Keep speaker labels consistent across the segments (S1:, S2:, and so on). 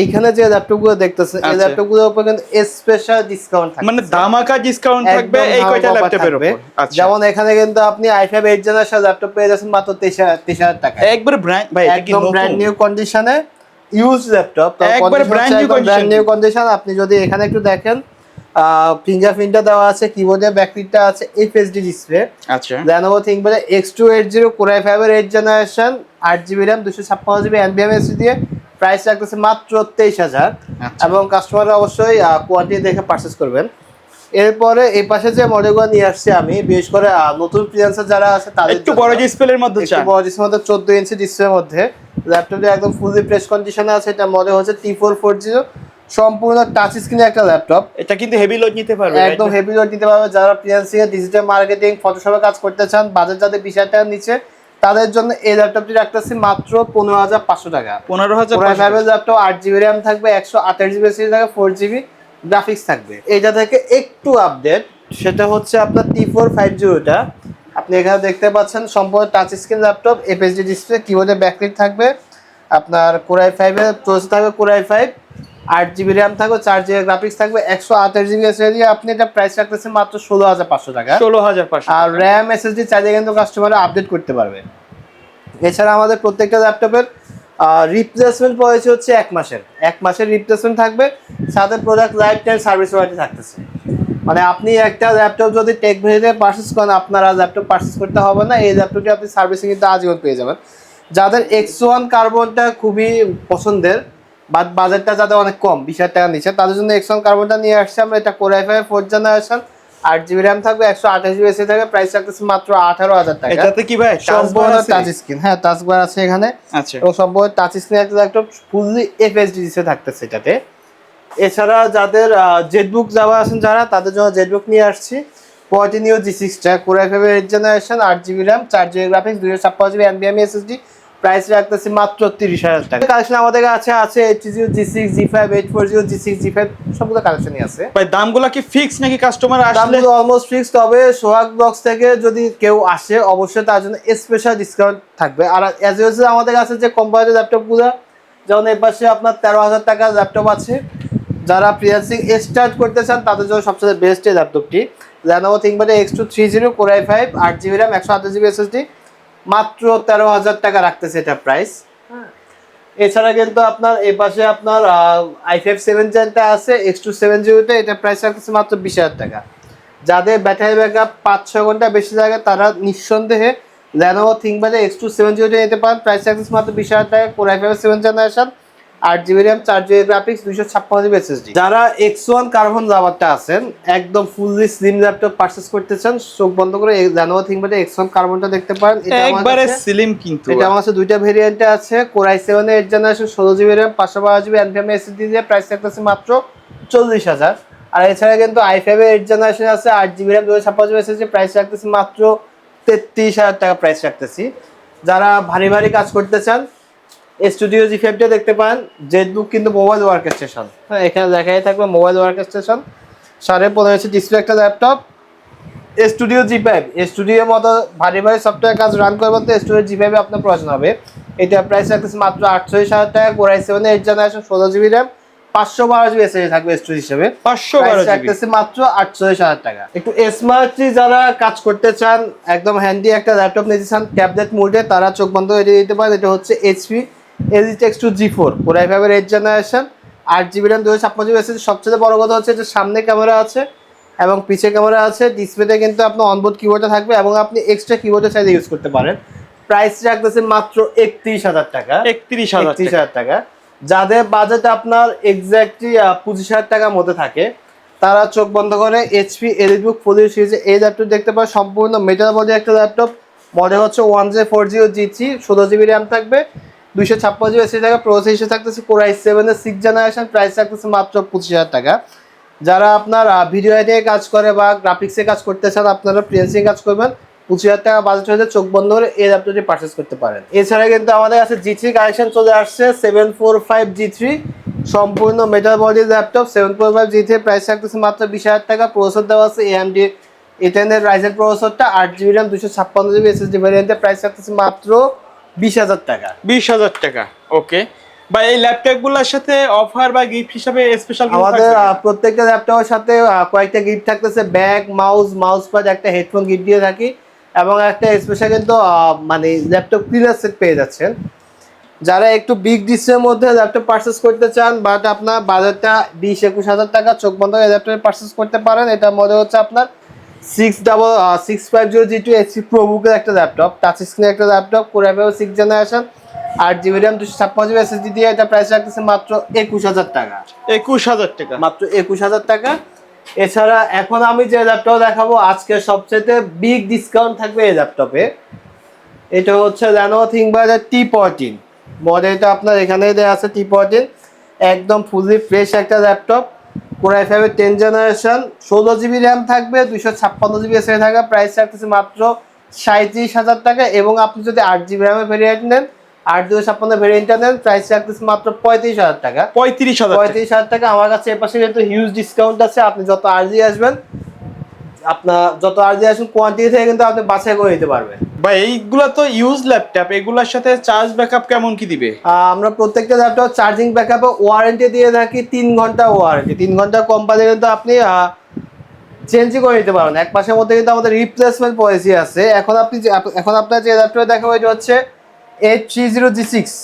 S1: এইখানে যে ল্যাপটপগুলো দেখতেছেন এই
S2: আচ্ছা।
S1: উপর কিন্তু স্পেশাল ডিসকাউন্ট থাকবে
S2: মানে ধামাকা ডিসকাউন্ট থাকবে এই কয়টা ল্যাপটপের উপর। আচ্ছা।
S1: যেমন এখানে কিন্তু আপনি i5 8 জেনারেশন ল্যাপটপ পেয়ে যাচ্ছেন মাত্র 23000 টাকা
S2: একবার ব্র্যান্ড ভাই
S1: একদম ব্র্যান্ড নিউ কন্ডিশনে ইউজ ল্যাপটপ।
S2: একবারে brand new
S1: brand new condition আপনি যদি এখানে একটু দেখেন ফিঙ্গারপ্রিন্টটা দেওয়া আছে কিবোর্ডে ব্যাকলিটটা আছে এফএসডি ডিসপ্লে
S2: আচ্ছা।
S1: Lenovo ThinkPad X280 Core i5 এর 8 generation 8 GB RAM 256 GB NVMe SSD দিয়ে প্রাইস রাখতেছে মাত্র তেইশ
S2: হাজার।
S1: এবং কাস্টমাররা অবশ্যই কোয়ান্টিটি দেখে পারচেজ করবেন। এরপরে এই পাশে যে মডেলগুলো নিয়ে আসছি আমি বিশেষ করে নতুন ফ্রিল্যান্সার যারা আছে তাদের
S2: একটু বড় ডিসপ্লের মধ্যে
S1: একটু বড় ডিসপ্লের মধ্যে 14 ইঞ্চি ডিসপ্লের মধ্যে। ল্যাপটপটা একদম ফুললি প্রেস কন্ডিশনে আছে এটা মডেল হচ্ছে T440 সম্পূর্ণ টাচ স্ক্রিনের একটা ল্যাপটপ
S2: এটা কিন্তু হেভি লোড নিতে পারবে
S1: একদম হেভি লোড দিতে পারবে। যারা ফ্রিল্যান্সিং ডিজিটাল মার্কেটিং ফটোশপে কাজ করতে চান বাজার যাদের বিশ হাজার টাকার নিচে তাদের জন্য এই ল্যাপটপটি রাখতেছি মাত্র পনেরো হাজার পাঁচশো টাকা।
S2: পনেরো হাজার
S1: ল্যাপটপ আট জিবি র্যাম থাকবে একশো আঠাশ জিবি এসএসডি থাকবে ফোর জিবি গ্রাফিক্স থাকবে। এইটা থেকে একটু আপডেট সেটা হচ্ছে আপনার টি ফোর ফাইভ জিরোটা আপনি এখানে দেখতে পাচ্ছেন সম্পূর্ণ touch screen laptop FSD display কিবোর্ডে ব্যাকলিট থাকবে। আপনার কোরাই ফাইভের প্রসেসর থাকবে কোরাই ফাইভ আট জিবি র্যাম থাকবে চার জিবি গ্রাফিক্স থাকবে একশো আঠাশ জিবি এসএসডি আপনি এটা প্রাইস রাখতেছেন মাত্র ষোলো হাজার পাঁচশো টাকা।
S2: ষোলো হাজার পাঁচশো
S1: আর র্যাম এসএসডি চাইলে কিন্তু কাস্টমার আপডেট করতে পারবে। এছাড়া আমাদের প্রত্যেকটা ল্যাপটপের রিপ্লেসমেন্ট পলিসি হচ্ছে এক মাসের। এক মাসের রিপ্লেসমেন্ট থাকবে সাথে product lifetime service warranty থাকতেছে। মানে আপনি একটা ল্যাপটপ যদি টেক ভেরিতে পারচেস করেন আপনার আর ল্যাপটপ পারচেস করতে হবে না এই ল্যাপটপটি আপনি সার্ভিসিং কিন্তু আজীবন পেয়ে যাবেন। যাদের এক্স ওয়ান কার্বনটা খুবই পছন্দের বাট বাজেটটা যাদের অনেক কম বিশ হাজার টাকা নিচ্ছে। তাদের জন্য এক্স ওয়ান কার্বনটা নিয়ে আসছে আমরা এটা core i five four generation আট জিবি র্যাম থাকবে একশো আঠাশ জিবি এসে থাকবে প্রাইস রাখতেছে মাত্র আঠারো হাজার টাকা।
S2: এটাতে কি ভাই টাচ
S1: স্ক্রিন হ্যাঁ টাচ বার আছে এখানে।
S2: আচ্ছা।
S1: এবং সম্পূর্ণ টাচ স্ক্রিন একটা ল্যাপটপ ফুললি এফএসডি ডিসে থাকতেছে এটাতে। এছাড়া যাদের জেটবুক যাওয়া আছেন যারা তাদের জন্য জেটবুক নিয়ে আসছি। পটিনিও জি সিক্সটা কোরাই ফাইভের এইট জেনারেশন আট জিবি র্যাম চার জিবি গ্রাফিক্স দুশো ছাপ্পান্ন জিবি এনবিএম এসএসডি প্রাইস রাখতেছি মাত্র তিরিশ হাজার টাকা। কালেকশন আমাদের কাছে আছে eight zero G six G five eight four zero G six G five সবগুলো কালেকশনই আছে।
S2: ভাই দামগুলো কি ফিক্স নাকি কাস্টমার আসলে?
S1: দামগুলো অলমোস্ট ফিক্স তবে সোহাগ বক্স থেকে যদি কেউ আসে অবশ্যই তার জন্য স্পেশাল ডিসকাউন্ট থাকবে। আর অ্যাজ ইউজুয়াল আমাদের কাছে যে কোম্পানির ল্যাপটপগুলো যেমন এই পাশে আপনার তেরো হাজার টাকার ল্যাপটপ আছে। যারা ফ্রিল্যান্সিং স্টার্ট করতে চান তাদের জন্য সবচেয়ে বেস্ট এই ল্যাপটপটি Lenovo ThinkPad X two three zero core I five আট জিবি র্যাম একশো আঠাশ জিবি এসএসডি মাত্র তেরো হাজার টাকা রাখতেছে এটা প্রাইস এছাড়া কিন্তু আপনার এ পাশে আপনার আই ফাইভ সেভেন জেনটা আছে এক্স টু সেভেন জিরোটা এটা প্রাইস রাখতেছে মাত্র বিশ হাজার টাকা। যাদের ব্যাটারি ব্যাকআপ পাঁচ ছ ঘণ্টা বেশি লাগে তারা নিঃসন্দেহে ল্যানোভো থিঙ্কপ্যাডে এক্স টু সেভেন জিরোটা নিতে পারেন। প্রাইস রাখতেছে মাত্র বিশ হাজার টাকা। Core I five seven generation আট জিবি র্যাম চার জিবি গ্রাফিক্স দুইশো ছাপ্পান্ন জিবি এসএসডি যারা এক্স ওয়ান কার্বন রাবারটা আছেন একদম ফুললি স্লিম ল্যাপটপ পারচেস করতে চান চোখ বন্ধ করে এক্স ওয়ান কার্বনটা দেখতে পারেন। এটা
S2: একবারে স্লিম কিন্তু।
S1: এটা আমার কাছে দুইটা ভেরিয়েন্টে আছে core i seven eight generation ষোলো জিবি র্যাম পাঁচশো বারো জিবি এনভিএম এসএসডি দিয়ে প্রাইস থাকতেছে মাত্র চল্লিশ হাজার। আর এছাড়া কিন্তু আই ফাইভ এইট জেনারেশন আছে আট জিবি র্যাম দুশো ছাপ্পান্ন জিবি এসএসডি প্রাইস রাখতেছি মাত্র তেত্রিশ হাজার টাকা প্রাইস রাখতেছি। যারা ভারী ভারী কাজ করতে চান স্টুডিও জি ফাইভটা দেখতে পান জেড বুক কিন্তু মোবাইল ওয়ার্ক স্টেশন হ্যাঁ এখানে দেখাই থাকবে মোবাইল ওয়ার্ক স্টেশন সাড়ে পনেরো ইঞ্চি ডিসপ্লে একটা ল্যাপটপ স্টুডিও জি ফাইভ স্টুডিওর মতো ভারী ভারী সফটওয়্যার কাজ রান করবেন তো স্টুডিও জি ফাইভে আপনার প্রয়োজন হবে। এটা প্রাইস রাখতেছে মাত্র আটচল্লিশ হাজার টাকা core i seven eight generation ষোলো জিবি র্যাম পাঁচশো বারো জিবি এসএসডি থাকবে স্টুডিও হিসেবে।
S2: পাঁচশো বারো
S1: রাখতেছে মাত্র আটচল্লিশ হাজার টাকা। একটু স্মার্টলি যারা কাজ করতে চান একদম হ্যান্ডি একটা ল্যাপটপ নিতে চান ট্যাবলেট মোডে তারা চোখ বন্ধ করে দিতে পারেন। এটা হচ্ছে HP elite X two G four core i ফাইভের এইট জেনারেশন আট জিবি র্যাম দুশো ছাপ্পান্ন জিবি সবচেয়ে বড় কথা হচ্ছে যে সামনে ক্যামেরা আছে এবং পিছে ক্যামেরা আছে ডিসপ্লেতে কিন্তু আপনার অনবোর্ড কিবোর্ডটা থাকবে এবং আপনি এক্সট্রা কিবোর্ডের চাইলে ইউজ করতে পারেন। প্রাইস রাখতেছে মাত্র একত্রিশ হাজার টাকা।
S2: একত্রিশ হাজার
S1: একত্রিশ হাজার টাকা। যাদের বাজেট আপনার এক্স্যাক্টলি পঁচিশ হাজার টাকার মধ্যে থাকে তারা চোখ বন্ধ করে এইচপি এলিটবুক ফোলিও সিরিজে এই ল্যাপটপ দেখতে পারে সম্পূর্ণ মেটাল বডি একটা ল্যাপটপ মডেল হচ্ছে one J four zero G three ষোলো জিবি র্যাম থাকবে। দুইশো ছাপ্পান্ন জিবি এসি টাকা হিসেবে থাকতেছে কোরাই সেভেনের সিক্স জেনারেশন প্রাইস থাকতেছে মাত্র পঁচিশ হাজার টাকা। যারা আপনার ভিডিও এডিটে কাজ করে বা গ্রাফিক্সে কাজ করতে চান, আপনারা ফ্রিল্যান্সিং কাজ করবেন। পঁচিশ হাজার টাকা বাজেট হলে চোখ বন্ধ করে এই ল্যাপটপটি পারচেস করতে পারেন। এছাড়া কিন্তু আমাদের কাছে জি থ্রি কালেকশন চলে আসছে seven four five G three সম্পূর্ণ metal body laptop seven four five G three price থাকতেছে মাত্র বিশ হাজার টাকা। প্রসেসর দেওয়া আছে এএমডি এটেনের রাইজেন প্রসেসরটা আট জিবি র্যাম দুশো ছাপ্পান্ন জিবি এসএসডি ভ্যারিয়েন্টের প্রাইস থাকতেছে মাত্র বিশ হাজার টাকা।
S2: বিশ হাজার টাকা ওকে বা এই ল্যাপটপগুলোর সাথে অফার বা গিফট হিসাবে স্পেশাল
S1: আমাদের প্রত্যেকটা ল্যাপটপের সাথে কয়েকটা গিফট থাকতেছে ব্যাগ মাউস মাউস প্যাড একটা হেডফোন গিফট দিয়ে থাকি এবং একটা স্পেশাল কিন্তু মানে ল্যাপটপ ক্লিনার সেট পেয়ে যাচ্ছেন। যারা একটু বিগ ডিসের মধ্যে ল্যাপটপ পারচেস করতে চান বাট আপনার বাজারটা বিশ একুশ হাজার টাকা চোখ বন্ধ করে ল্যাপটপ পারচেস করতে পারেন এটার মধ্যে হচ্ছে আপনার। Six double six five zero G two HP প্রোবুকের একটা ল্যাপটপ টাচ স্ক্রিনের একটা ল্যাপটপ কোরে সিক্স জেনারেশন আট জিবি র্যাম দুশো ছাপ্পান্ন জিবি এসএসডি দিয়ে এটা প্রাইস রাখতেছে মাত্র একুশ হাজার টাকা।
S2: একুশ হাজার টাকা।
S1: মাত্র একুশ হাজার টাকা। এছাড়া এখন আমি যে ল্যাপটপ দেখাবো আজকে সবচেয়ে বিগ ডিসকাউন্ট থাকবে এই ল্যাপটপে এটা হচ্ছে ল্যানো থিংকবারের টি ফোরটিন মডেলটা আপনার এখানে দেওয়া আছে টি ফোরটিন একদম ফুললি ফ্রেশ একটা ল্যাপটপ কোরআই ফাইভের টেন জেনারেশন ষোলো জিবি র্যাম থাকবে দুশো ছাপ্পান্ন জিবি এসে থাকবে প্রাইস রাখতেছে মাত্র সাঁত্রিশ হাজার টাকা এবং আপনি যদি আট জিবি র্যামের ভেরিয়েন্ট নেন আট দুশো ছাপ্পান্ন ভেরিয়েন্টটা নেন প্রাইস রাখতেছে মাত্র পঁয়ত্রিশ হাজার টাকা।
S2: পঁয়ত্রিশ হাজার
S1: পঁয়ত্রিশ হাজার টাকা। আমার কাছে এপাশে যেহেতু হিউজ ডিসকাউন্ট আছে। আপনি যত আর্জি আসবেন আপনার যত আর্জি আসুন কোয়ান্টিটি থেকে কিন্তু আপনি বাছাই করে নিতে পারবেন।
S2: বা এইগুলা তো ইউজ ল্যাপটপ এগুলোর সাথে চার্জ ব্যাকআপ কেমন কি দিবে?
S1: আমরা প্রত্যেকটা ল্যাপটপ চার্জিং ব্যাকআপে ওয়ারেন্টি দিয়ে থাকি তিন ঘণ্টা ওয়ারেন্টি তিন ঘণ্টা কোম্পানি কিন্তু আপনি চেঞ্জই করে নিতে পারবেন। এক মাসের মধ্যে কিন্তু আমাদের রিপ্লেসমেন্ট পলিসি আছে। এখন আপনি এখন আপনার যে ল্যাপটপে দেখাবো এটা হচ্ছে eight three zero G six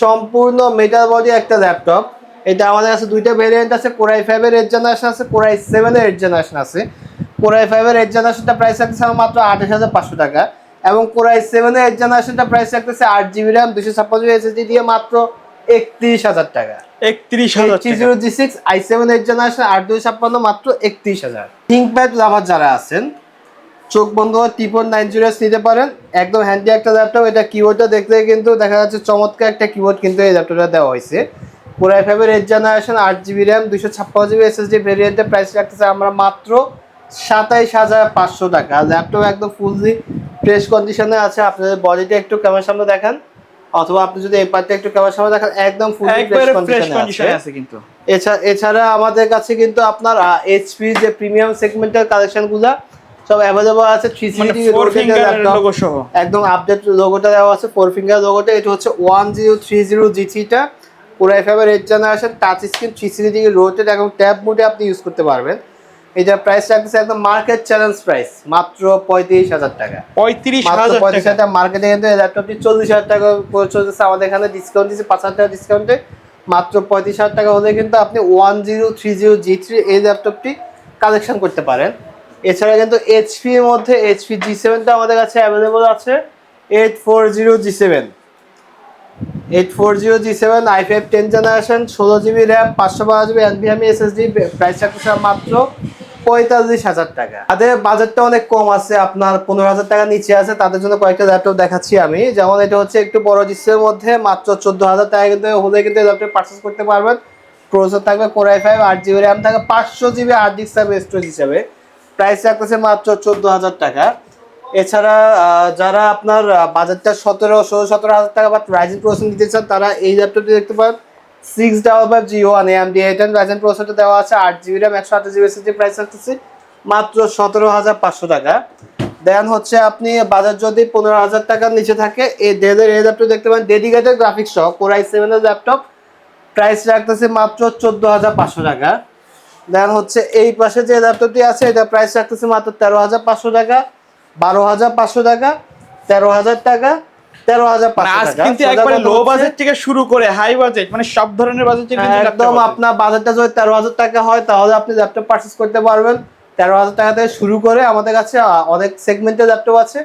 S1: সম্পূর্ণ মেটাল বডি একটা ল্যাপটপ এটা আমাদের কাছে দুইটা ভেরিয়েন্ট আছে কোরাই ফাইভের এইট জেনারেশন আছে কোরাই সেভেনের এইট জেনারেশন আছে। কোরাই ফাইভের এইট জেনারেশনটা প্রাইস রাখতেছে আমার মাত্র আঠাশ হাজার পাঁচশো টাকা এবং কোরাই সেভেনের এইট জেনারেশনটা প্রাইস রাখতেছে আট জিবি র্যাম দুশো ছাপ্পান্ন জিবি এসএসডি দিয়ে মাত্র একত্রিশ হাজার টাকা।
S2: একত্রিশ হাজার
S1: three zero G six I seven eight generation আট দুই ছাপ্পান্ন মাত্র একত্রিশ হাজার। থিঙ্কপ্যাড লাভার যারা আছেন চোখ বন্ধ টিপন নাইন জিরো নিতে পারেন। একদম হ্যান্ডি একটা ল্যাপটপ এটা কিবোর্ডটা দেখতে কিন্তু দেখা যাচ্ছে চমৎকার একটা কিবোর্ড কিন্তু এই ল্যাপটপটা দেওয়া হয়েছে। পুরাই ফাইভের এইট জেনারেশন আট জিবি র্যাম দুশো ছাপ্পান্ন জিবি এসএসডি ভেরিয়েন্টের প্রাইস রাখতেছে আমরা মাত্র সাতাইশ হাজার পাঁচশো টাকা। ল্যাপটপ একদম ফুললি ফ্রেশ কন্ডিশনে আছে। আপনাদের বডিটা একটু ক্যামেরার সামনে দেখান। অথবা আপনি যদি এই পার্টটা একটু ক্যামেরার সামনে দেখান একদম
S2: একবারে
S1: ফ্রেশ কন্ডিশনে আছে।
S2: কিন্তু।
S1: এছাড়া এছাড়া আমাদের কাছে কিন্তু আপনার এইচপি যে প্রিমিয়াম সেগমেন্টের কালেকশনগুলো সব অ্যাভেলেবল আছে। থ্রি
S2: মানে
S1: সিক্সটি
S2: ফোর ফিঙ্গার লোগো সহ।
S1: একদম আপডেট লোগোটা দেওয়া আছে। ফোর ফিঙ্গার লোগোটা এটা হচ্ছে one zero three zero G থ্রিটা পুরো ফাইভের eight generation touch screen three sixty rotated এবং ট্যাব মোডে আপনি ইউজ করতে পারবেন। এটার প্রাইস রাখতেছে একদম মার্কেট চ্যালেঞ্জ প্রাইস মাত্র পঁয়ত্রিশ হাজার টাকা।
S2: পঁয়ত্রিশ হাজার
S1: পঁয়ত্রিশ
S2: টাকা।
S1: হাজার মার্কেটে কিন্তু ল্যাপটপটি চল্লিশ হাজার টাকা চলতেছে। আমাদের এখানে ডিসকাউন্ট দিচ্ছে পাঁচ হাজার টাকা ডিসকাউন্টে মাত্র পঁয়ত্রিশ হাজার টাকা হলে কিন্তু আপনি one zero three zero G three এই ল্যাপটপটি কালেকশন করতে পারেন। এছাড়া কিন্তু এইচপি এর মধ্যে এইচপি জি সেভেনটা আমাদের কাছে অ্যাভেলেবল আছে। Eight four zero G seven eight four zero G seven I five ten generation ষোলো জিবি র্যাম পাঁচশো বারো জিবি এনভিএমই এসএসডি প্রাইস রাখতেছে মাত্র পঁয়তাল্লিশ হাজার টাকা। তাদের বাজেটটা অনেক কম আছে, আপনার পনেরো হাজার টাকা নিচে আছে। তাদের জন্য কয়েকটা ল্যাপটপ দেখাচ্ছি আমি। যেমন এটা হচ্ছে একটু বড় ডিসপ্লের মধ্যে, মাত্র চোদ্দ হাজার টাকা কিন্তু হলে কিন্তু ল্যাপটপ পারচেস করতে পারবেন। প্রসেসর থাকবে কোরআই ফাইভ আট জিবি র্যাম থাকবে, পাঁচশো জিবি হার্ড ডিস্ক থাকবে স্টোরেজ হিসাবে। প্রাইস রাখতেছে মাত্র চোদ্দ হাজার টাকা। এছাড়া যারা আপনার বাজেটটা সতেরো, ষোলো, সতেরো হাজার টাকা বা রাইজেন প্রসেসর নিতে চান, তারা এই ল্যাপটপটি দেখতে পারেন। Six double five G one M D eight Ryzen প্রসেসরটা দেওয়া আছে আট জিবি র্যাম একশো আঠাশ জিবি এসএসডি প্রাইস রাখতেছে মাত্র সতেরো হাজার পাঁচশো টাকা। দেন হচ্ছে আপনি বাজার যদি পনেরো হাজার টাকার নিচে থাকে, এই ডেলের এই ল্যাপটপ দেখতে পারেন। ডেডিকেটেড গ্রাফিক্স সহ কোরাই সেভেনের ল্যাপটপ প্রাইস রাখতেছে মাত্র চোদ্দ হাজার পাঁচশো টাকা। দেন হচ্ছে এই পাশে যে ল্যাপটপটি আছে, এটা প্রাইস রাখতেছে মাত্র তেরো হাজার পাঁচশো টাকা, বারো হাজার পাঁচশো টাকা, তেরো হাজার টাকা তেরো হাজার
S2: মানে কিন্তু একবারে লো বাজেট থেকে শুরু করে হাই বাজেট মানে সব ধরনের laptop
S1: একদম আপনার বাজেটটা যদি তেরো হাজার টাকা হয় তাহলে আপনি ল্যাপটপ পারচেস করতে পারবেন। তেরো হাজার টাকা থেকে শুরু করে আমাদের কাছে অনেক সেগমেন্টের ল্যাপটপ আছে।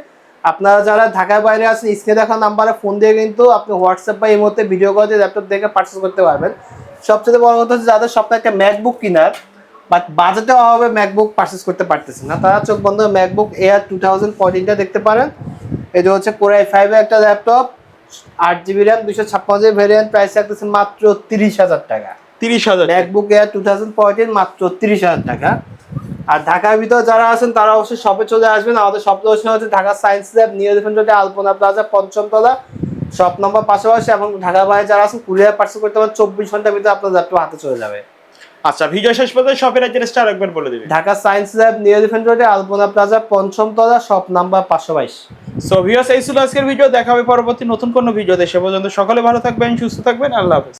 S1: আপনারা যারা ঢাকার বাইরে আছেন স্ক্রিনে দেখা নাম্বারে ফোন দিয়ে কিন্তু আপনি হোয়াটসঅ্যাপ বা এই মুহূর্তে ভিডিও কল দিয়ে ল্যাপটপ দেখে পারচেস করতে পারবেন। সবচেয়ে বড় কথা হচ্ছে যাদের স্বপ্নে একটা ম্যাকবুক কেনার বাট বাজেটে অভাবে ম্যাকবুক পারচেস করতে পারতেছে না। তারা চোখ বন্ধ ম্যাকবুক এয়ার টু থাউজেন্ড দেখতে পারেন। এটা হচ্ছে কোরাই ফাইভের একটা ল্যাপটপ আট জিবি র্যাম দুশো ছাপ্পান্ন জিবি ভ্যারিয়েন্ট প্রাইস রাখতেছে মাত্র তিরিশ হাজার টাকা।
S2: তিরিশ হাজার।
S1: MacBook Air two thousand fourteen মাত্র তিরিশ হাজার টাকা। আর ঢাকার ভিতর যারা আছেন তারা অবশ্যই শপে চলে আসবেন। আমাদের শপ লোকেশন হচ্ছে Dhaka science lab new elephant রোডে আলপনা প্লাজা পঞ্চমতলা। শপ নম্বর পাশাপাশি এবং ঢাকা বাইরে যারা আছেন কুরিয়ার পার্সেল করতে পারেন চব্বিশ ঘণ্টার ভিতরে আপনার ল্যাপটপ হাতে চলে যাবে।
S2: আচ্ছা ভিডিও শেষ পর্যন্ত শপের অ্যাড্রেসটা আরেকবার বলে দিবেন
S1: Dhaka science lab new defence রোডে আলপনা প্লাজা পঞ্চম তলা শপ নাম্বার পাঁচশো বাইশ।
S2: সো ভিউয়ার্স এই ছিল আজকের ভিডিও দেখা হবে পরবর্তী নতুন কোনো ভিডিও সে পর্যন্ত সকলে ভালো থাকবেন সুস্থ থাকবেন। আল্লাহ হাফেজ।